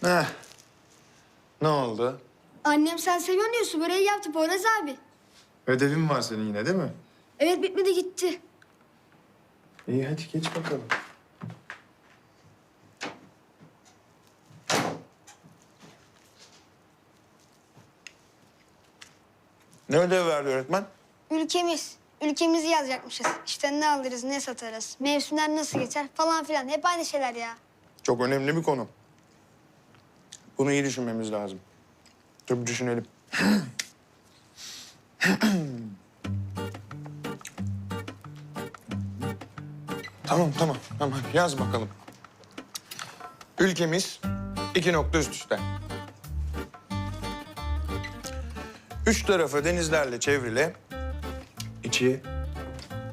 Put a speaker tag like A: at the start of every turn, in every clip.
A: Heh. Ne oldu?
B: Annem sen seviyorsun su böreği yaptı Poyraz abi.
A: Ödevin var senin yine değil mi?
B: Evet bitmedi gitti.
A: İyi hadi geç bakalım. Ne ödev verdi öğretmen?
B: Ülkemiz. Ülkemizi yazacakmışız. İşte ne alırız, ne satarız, mevsimler nasıl geçer falan filan. Hep aynı şeyler ya.
A: Çok önemli bir konu. Bunu iyi düşünmemiz lazım. Bir düşünelim. tamam tamam tamam yaz bakalım. Ülkemiz iki nokta üst üste. Üç tarafı denizlerle çevrili, içi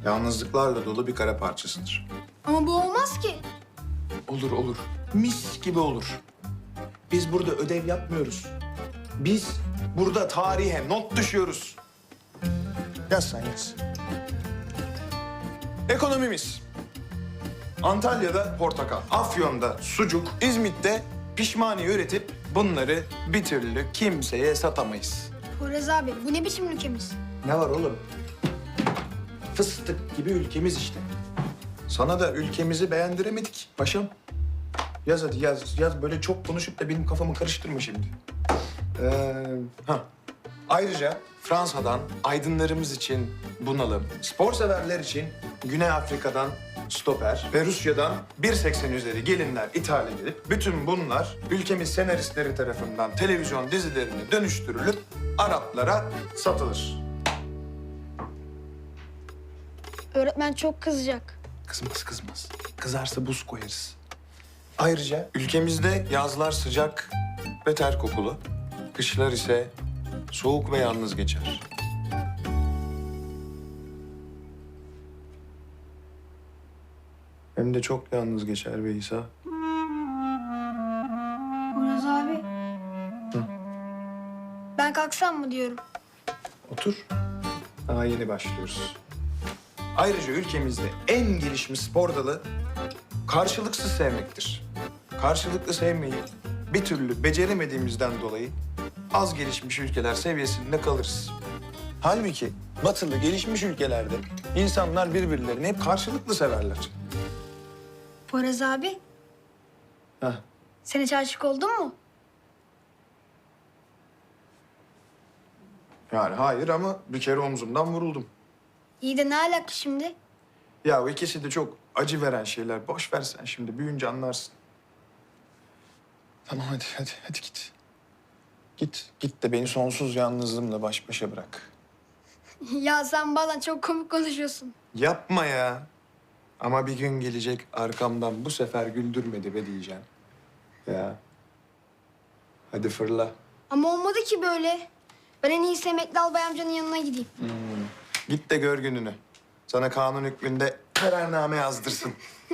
A: yalnızlıklarla dolu bir kara parçasıdır.
B: Ama bu olmaz ki.
A: Olur olur. Mis gibi olur. Biz burada ödev yapmıyoruz. Biz burada tarihe not düşüyoruz. Yaz sen yaz. Ekonomimiz. Antalya'da portakal, Afyon'da sucuk, İzmit'te pişmaniye üretip bunları bir türlü kimseye satamayız.
B: Poyraz abi bu ne biçim ülkemiz?
A: Ne var oğlum? Fıstık gibi ülkemiz işte. Sana da ülkemizi beğendiremedik paşam. Yaz hadi yaz. Yaz böyle çok konuşup da benim kafamı karıştırma şimdi. Ee, ha. Ayrıca Fransa'dan aydınlarımız için bunalım, spor severler için Güney Afrika'dan stoper ve Rusya'dan 1.80 üzeri gelinler ithal edilip bütün bunlar ülkemiz senaristleri tarafından televizyon dizilerine dönüştürülüp Araplara satılır.
B: Öğretmen çok kızacak.
A: Kızmaz kızmaz. Kızarsa buz koyarız. Ayrıca ülkemizde yazlar sıcak ve ter kokulu. Kışlar ise soğuk ve yalnız geçer. Hem de çok yalnız geçer be İsa.
B: Poyraz abi. Ben kalksam mı diyorum.
A: Otur. Daha yeni başlıyoruz. Ayrıca ülkemizde en gelişmiş spor dalı karşılıksız sevmektir. Karşılıklı sevmeyi bir türlü beceremediğimizden dolayı az gelişmiş ülkeler seviyesinde kalırız. Halbuki batılı gelişmiş ülkelerde insanlar birbirlerini hep karşılıklı severler.
B: Poyraz abi
A: Heh.
B: sen hiç aşık oldun mu?
A: Yani hayır ama bir kere omzumdan vuruldum.
B: İyi de ne alaka şimdi?
A: Ya ikisi de çok acı veren şeyler. Boş ver sen şimdi. Büyüyünce anlarsın. Tamam hadi hadi hadi git. Git. Git de beni sonsuz yalnızlığımla baş başa bırak.
B: ya sen bazen çok komik konuşuyorsun.
A: Yapma ya. Ama bir gün gelecek arkamdan bu sefer güldürmedi be diyeceğim. Ya. Hadi fırla.
B: Ama olmadı ki böyle. Ben en iyisi emekli albay amcanın yanına gideyim.
A: Git de gör gününü. Sana kanun hükmünde kararname yazdırsın.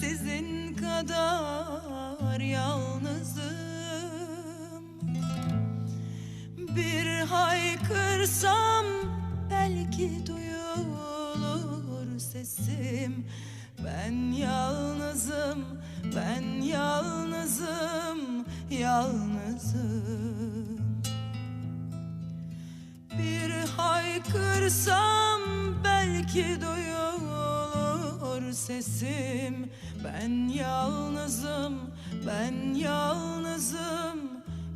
C: sizin kadar yalnızım. Bir haykırsam belki duyulur sesim. Ben yalnızım, ben yalnızım, yalnızım. Bir haykırsam belki belki sesim. Ben yalnızım, ben yalnızım,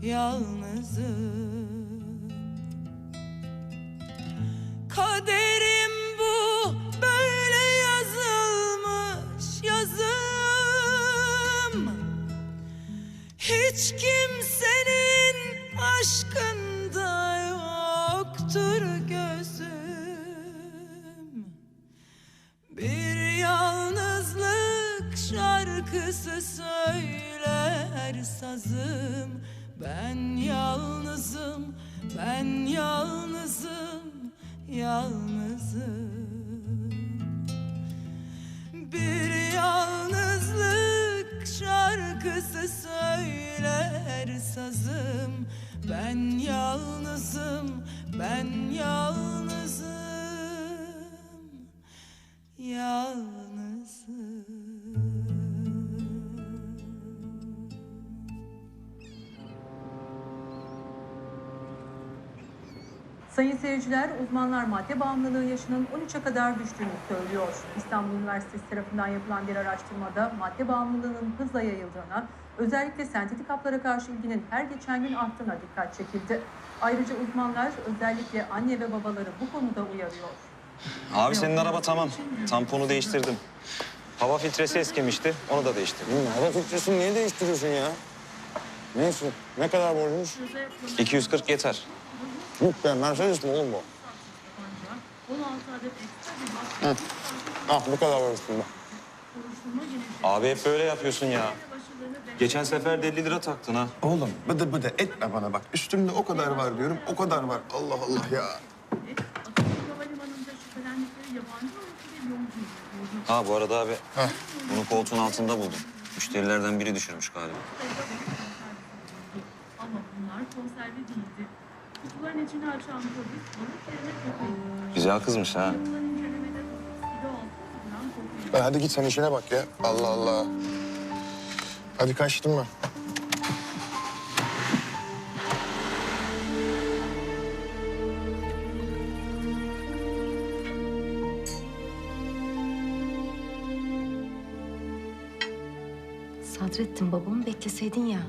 C: yalnızım. Kaderim bu böyle yazılmış yazım. Hiç kimsenin aşkında şarkısı söyler sazım. Ben yalnızım, ben yalnızım, yalnızım. Bir yalnızlık şarkısı söyler sazım. Ben yalnızım, ben yalnızım,
D: Sayın seyirciler, uzmanlar madde bağımlılığı yaşının 13'e kadar düştüğünü söylüyor. İstanbul Üniversitesi tarafından yapılan bir araştırmada madde bağımlılığının hızla yayıldığına, özellikle sentetik haplara karşı ilginin her geçen gün arttığına dikkat çekildi. Ayrıca uzmanlar özellikle anne ve babaları bu konuda uyarıyor.
E: Abi senin araba tamam. Tamponu değiştirdim. Hava filtresi eskimişti. Onu da değiştirdim.
F: Hava filtresini niye değiştiriyorsun ya? Neyse, ne kadar borcumuz?
E: 240 yeter.
F: Yok be, Mercedes mi oğlum bu? Hı. Ah, bu kadar var üstünde.
E: Abi hep böyle yapıyorsun ya. Geçen sefer de 50 lira taktın ha.
A: Oğlum bıdı bıdı etme bana bak. Üstümde o kadar var diyorum. O kadar var. Allah Allah ya.
E: Ha bu arada abi. Bunu koltuğun altında buldum. Müşterilerden biri düşürmüş galiba.
D: Ama bunlar konserve değildi. Kutuların içini açan polis.
E: Güzel kızmış ha.
F: E hadi git sen işine bak ya. Allah Allah. Hadi kaçtım ben.
G: Sadrettin babamı bekleseydin ya.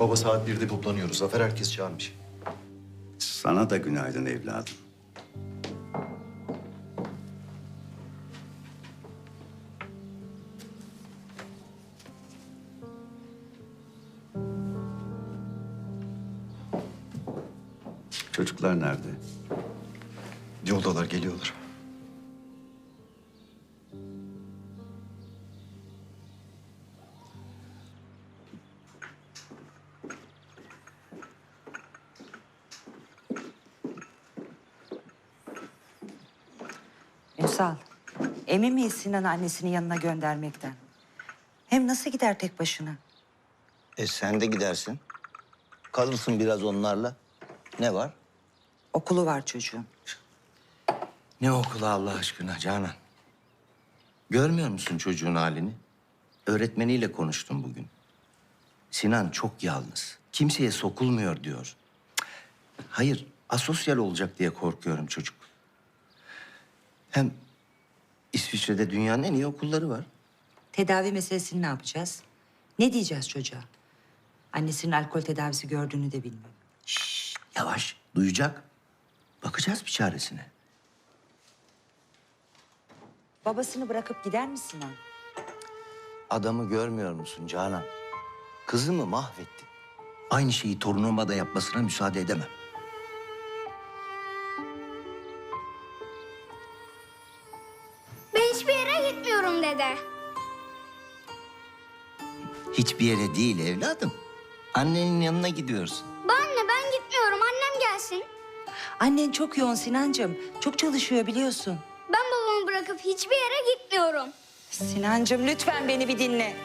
H: Baba saat birde toplanıyoruz. Zafer herkes çağırmış.
I: Sana da günaydın evladım. Çocuklar nerede?
H: Yoldalar, geliyorlar.
J: Emin miyiz Sinan'ı annesinin yanına göndermekten? Hem nasıl gider tek başına?
K: E sen de gidersin. Kalırsın biraz onlarla. Ne var?
J: Okulu var çocuğun.
K: Ne okulu Allah aşkına Canan? Görmüyor musun çocuğun halini? Öğretmeniyle konuştum bugün. Sinan çok yalnız. Kimseye sokulmuyor diyor. Hayır, asosyal olacak diye korkuyorum çocuk. Hem İsviçre'de dünyanın en iyi okulları var.
J: Tedavi meselesini ne yapacağız? Ne diyeceğiz çocuğa? Annesinin alkol tedavisi gördüğünü de bilmiyor.
K: Şşş, yavaş, duyacak. Bakacağız bir çaresine.
J: Babasını bırakıp gider mi Sinan?
K: Adamı görmüyor musun Canan? Kızımı mahvetti. Aynı şeyi torunuma da yapmasına müsaade edemem.
B: gidiyorum dede.
K: Hiçbir yere değil evladım. Annenin yanına gidiyorsun.
B: Babaanne ben gitmiyorum. Annem gelsin.
J: Annen çok yoğun Sinancığım. Çok çalışıyor biliyorsun.
B: Ben babamı bırakıp hiçbir yere gitmiyorum.
J: Sinancığım lütfen beni bir dinle.